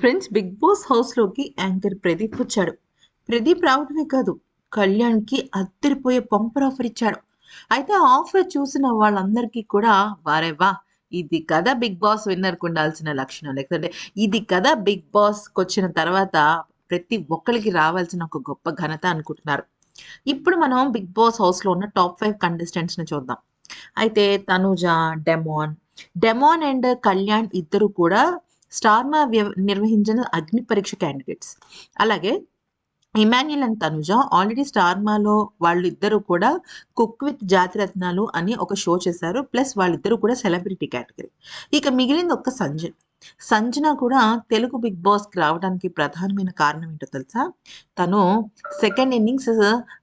Friends big boss హౌస్లోకి anchor Pradeep వచ్చాడు. ప్రదీప్ రావడమే కాదు కళ్యాణ్కి అద్దరిపోయే పంపర్ ఆఫర్ ఇచ్చాడు. అయితే ఆఫర్ చూసిన వాళ్ళందరికీ కూడా వారే వా ఇది కదా బిగ్ బాస్ విన్నర్కి ఉండాల్సిన లక్షణం. లేకపోతే ఇది కదా బిగ్ బాస్కి వచ్చిన తర్వాత ప్రతి ఒక్కరికి రావాల్సిన ఒక గొప్ప ఘనత అనుకుంటున్నారు. ఇప్పుడు మనం బిగ్ బాస్ హౌస్లో ఉన్న టాప్ ఫైవ్ కంటెస్టెంట్స్ని చూద్దాం. అయితే Tanuja Demon. Demon and Kalyan ఇద్దరు కూడా స్టార్మా నిర్వహించిన అగ్ని పరీక్ష క్యాండిడేట్స్ అలాగే ఇమాన్యుల్ అండ్ తనుజ ఆల్రెడీ స్టార్మాలో వాళ్ళిద్దరూ కూడా కుక్ విత్ జాతిరత్నాలు అని ఒక షో చేశారు. ప్లస్ వాళ్ళిద్దరూ కూడా సెలబ్రిటీ కేటగిరీ. ఇక మిగిలింది ఒక్క సంజన. సంజన కూడా తెలుగు బిగ్ బాస్కి రావడానికి ప్రధానమైన కారణం ఏంటో తెలుసా? తను సెకండ్ ఇన్నింగ్స్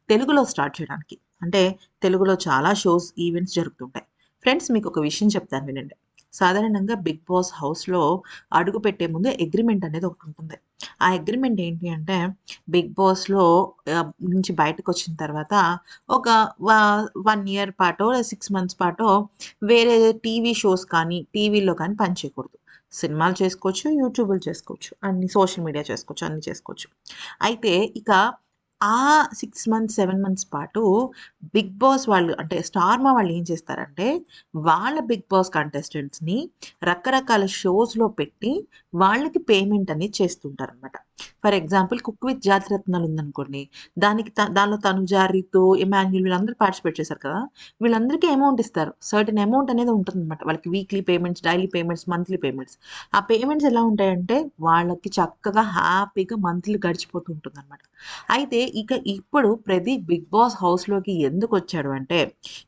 తెలుగులో స్టార్ట్ చేయడానికి. అంటే తెలుగులో చాలా షోస్ ఈవెంట్స్ జరుగుతుంటాయి. ఫ్రెండ్స్ మీకు ఒక విషయం చెప్తాను వినండి. సాధారణంగా బిగ్ బాస్ హౌస్లో అడుగు పెట్టే ముందు అగ్రిమెంట్ అనేది ఒకటి ఉంటుంది. ఆ అగ్రిమెంట్ ఏంటి అంటే బిగ్ బాస్లో నుంచి బయటకు వచ్చిన తర్వాత ఒక వన్ ఇయర్ పాటో సిక్స్ మంత్స్ పాటో వేరే టీవీ షోస్ కానీ టీవీలో కానీ పనిచేయకూడదు సినిమాలు చేసుకోవచ్చు యూట్యూబ్లు చేసుకోవచ్చు అన్ని సోషల్ మీడియా చేసుకోవచ్చు అన్ని చేసుకోవచ్చు. అయితే ఇక ఆ సిక్స్ మంత్స్ సెవెన్ మంత్స్ పాటు బిగ్ బాస్ వాళ్ళు అంటే స్టార్మా వాళ్ళు ఏం చేస్తారంటే వాళ్ళ బిగ్ బాస్ కంటెస్టెంట్స్ని రకరకాల షోస్లో పెట్టి వాళ్ళకి పేమెంట్ అనేది చేస్తుంటారు అనమాట for example cook with Jathiratnalu ఉందనుకోండి దానికి త- దానిలో తనుజారితో రితు ఇమాన్యుల్ వీళ్ళందరూ పార్టిసిపేట్ చేశారు కదా వీళ్ళందరికీ అమౌంట్ ఇస్తారు. సర్టన్ అమౌంట్ అనేది ఉంటుంది అనమాట వాళ్ళకి weekly payments daily payments monthly payments ఆ పేమెంట్స్ ఎలా ఉంటాయంటే వాళ్ళకి చక్కగా హ్యాపీగా మంత్లీ గడిచిపోతూ ఉంటుంది అనమాట అయితే ఇక ఇప్పుడు ప్రదీప్ బిగ్ బాస్ హౌస్లోకి ఎందుకు వచ్చాడు అంటే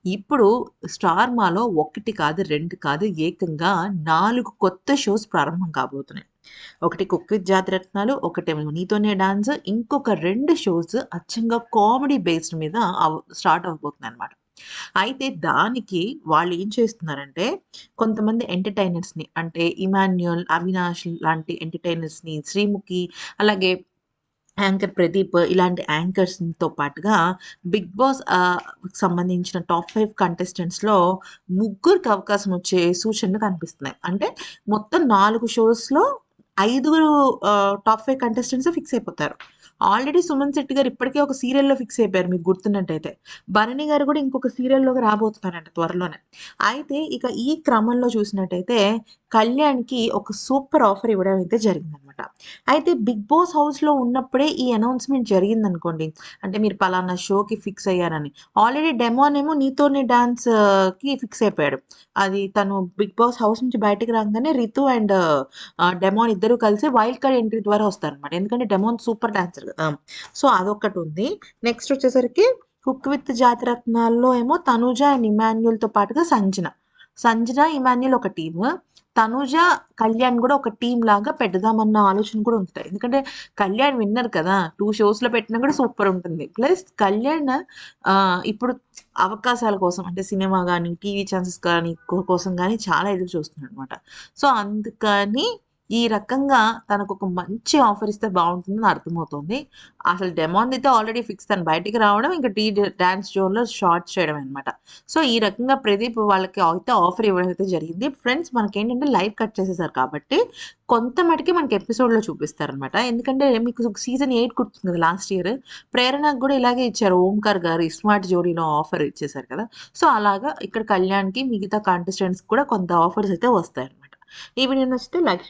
ఇప్పుడు స్టార్ మాలో ఒకటి కాదు రెండు కాదు ఏకంగా నాలుగు కొత్త షోస్ ప్రారంభం కాబోతున్నాయి. ఒకటి కుక్ విత్ జాతిరత్నాలు ఒకటేమో నీతోనే డాన్స్ ఇంకొక రెండు షోస్ అచ్చంగా కామెడీ బేస్డ్ మీద స్టార్ట్ అవబోతుంది అనమాట అయితే దానికి వాళ్ళు ఏం చేస్తున్నారంటే కొంతమంది ఎంటర్టైనర్స్ని అంటే ఇమాన్యుయల్ అవినాష్ లాంటి ఎంటర్టైనర్స్ని శ్రీముఖి అలాగే యాంకర్ ప్రదీప్ ఇలాంటి యాంకర్స్తో పాటుగా బిగ్ బాస్ సంబంధించిన టాప్ ఫైవ్ కంటెస్టెంట్స్లో ముగ్గురికి అవకాశం వచ్చే సూచనలు కనిపిస్తున్నాయి. అంటే మొత్తం నాలుగు షోస్లో ఐదుగురు టాప్ ఫైవ్ కంటెస్టెంట్స్ ఫిక్స్ అయిపోతారు. ఆల్రెడీ సుమన్ శెట్టి గారు ఇప్పటికే ఒక సీరియల్లో ఫిక్స్ అయిపోయారు మీకు గుర్తున్నట్టయితే. భరణి గారు కూడా ఇంకొక సీరియల్లోకి రాబోతున్నారంట త్వరలోనే. అయితే ఇక ఈ క్రమంలో చూసినట్టయితే కళ్యాణ్కి ఒక సూపర్ ఆఫర్ ఇవ్వడం అయితే జరిగిందనమాట అయితే బిగ్ బాస్ హౌస్లో ఉన్నప్పుడే ఈ అనౌన్స్మెంట్ జరిగిందనుకోండి అంటే మీరు పలానా షోకి ఫిక్స్ అయ్యారని. ఆల్రెడీ డెమోన్ ఏమో నీతోనే డాన్స్కి ఫిక్స్ అయిపోయాడు. అది తను బిగ్ బాస్ హౌస్ నుంచి బయటకు రాగానే రితు అండ్ డెమోన్ ఇద్దరు కలిసి వైల్డ్ కార్డ్ ఎంట్రీ ద్వారా వస్తారనమాట ఎందుకంటే డెమోన్ సూపర్ డాన్సర్ కదా. సో అదొకటి ఉంది. నెక్స్ట్ వచ్చేసరికి కుక్ విత్ జాతిరత్నాల్లో ఏమో తనుజ అండ్ ఇమాన్యుల్తో పాటుగా సంజన. సంజన ఇమాన్యుల్ ఒక టీము. తనుజ కళ్యాణ్ కూడా ఒక టీం లాగా పెడదామన్న ఆలోచన కూడా ఉంటుంది. ఎందుకంటే కళ్యాణ్ విన్నర్ కదా టూ షోస్లో పెట్టినా కూడా సూపర్ ఉంటుంది. ప్లస్ కళ్యాణ్ ఇప్పుడు అవకాశాల కోసం అంటే సినిమా కానీ టీవీ ఛాన్సెస్ కానీ కో- కోసం కానీ చాలా ఎదురు చూస్తున్నాడు అనమాట సో అందుకని ఈ రకంగా తనకు ఒక మంచి ఆఫర్ ఇస్తే బాగుంటుందని అర్థమవుతుంది. అసలు డెమాన్ అయితే ఆల్రెడీ ఫిక్స్ తను బయటికి రావడం ఇంకా టీ డాన్స్ జోన్లో షార్ట్ చేయడం అనమాట సో ఈ రకంగా ప్రదీప్ వాళ్ళకి అయితే ఆఫర్ ఇవ్వడం అయితే జరిగింది. ఫ్రెండ్స్ మనకేంటంటే లైవ్ కట్ చేసేసారు కాబట్టి కొంత మటుకి మనకి ఎపిసోడ్లో చూపిస్తారనమాట ఎందుకంటే మీకు సీజన్ ఎయిట్ గుర్తుంది కదా లాస్ట్ ఇయర్ ప్రేరణకు కూడా ఇలాగే ఇచ్చారు. ఓంకార్ గారు స్మార్ట్ జోడీలో ఆఫర్ ఇచ్చేసారు కదా. సో అలాగా ఇక్కడ కళ్యాణ్కి మిగతా కాంటెస్టెంట్స్ కూడా కొంత ఆఫర్స్ అయితే వస్తాయన్నమాట. ఈవినింగ్ ఈ నచ్చితే లైక్